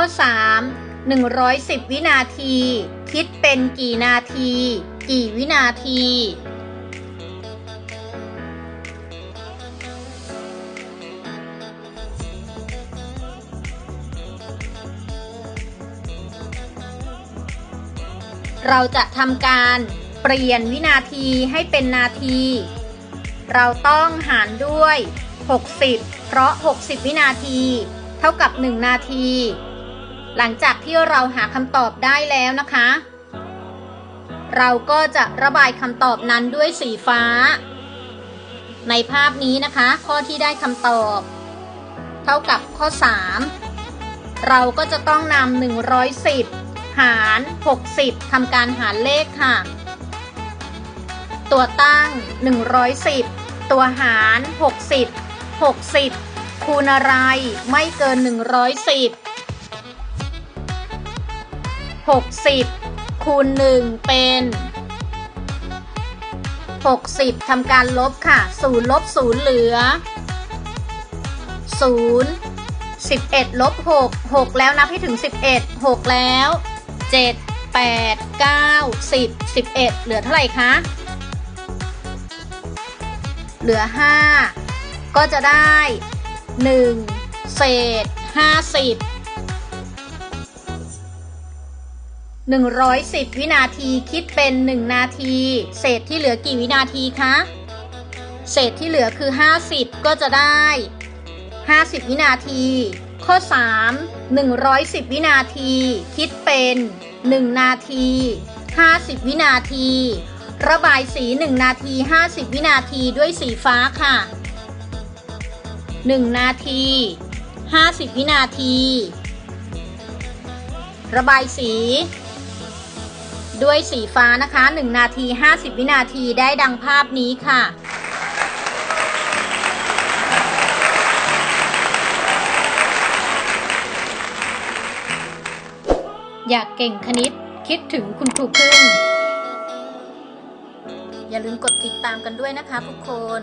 ข้อ 3 110 วินาที คิดเป็นกี่นาที กี่วินาที เราจะทำการเปลี่ยนวินาทีให้เป็นนาที เราต้องหารด้วย 60 เพราะ 60 วินาที เท่ากับ 1 นาที หลังจากที่เราหาคำตอบได้แล้วนะคะ เราก็จะระบายคำตอบนั้นด้วยสีฟ้า ในภาพนี้นะคะ ข้อที่ได้คำตอบ เท่ากับข้อ 3 เราก็จะต้องนำ110 หาร 60ทำการหารเลขค่ะ ตัวตั้ง 110 ตัวหาร 60 60 คูณอะไรไม่เกิน 110 60 คูณ 1 เป็น 60 ทำการลบค่ะ 0 ลบ 0 เหลือ 0 11 ลบ 6 6 แล้วนับให้ถึง 11 6 แล้ว 7 8 9 10 11 เหลือเท่าไหร่คะ เหลือ 5 ก็จะได้ 1 เศษ 50 110 วินาทีคิดเป็น 1 นาที เศษที่เหลือกี่วินาทีคะ เศษที่เหลือคือ 50 ก็จะได้ 50 วินาที ข้อ 3 110 วินาที คิดเป็น 1 นาที 50 วินาที ระบายสี 1 นาที 50 วินาทีด้วยสีฟ้าค่ะ 1 นาที 50 วินาที ระบายสี ด้วยสีฟ้านะคะ 1 นาที 50 วินาทีได้ดังภาพนี้ค่ะ อยากเก่งคณิตคิดถึงคุณครูพึ่งอย่าลืมกดติดตามกันด้วยนะคะทุกคน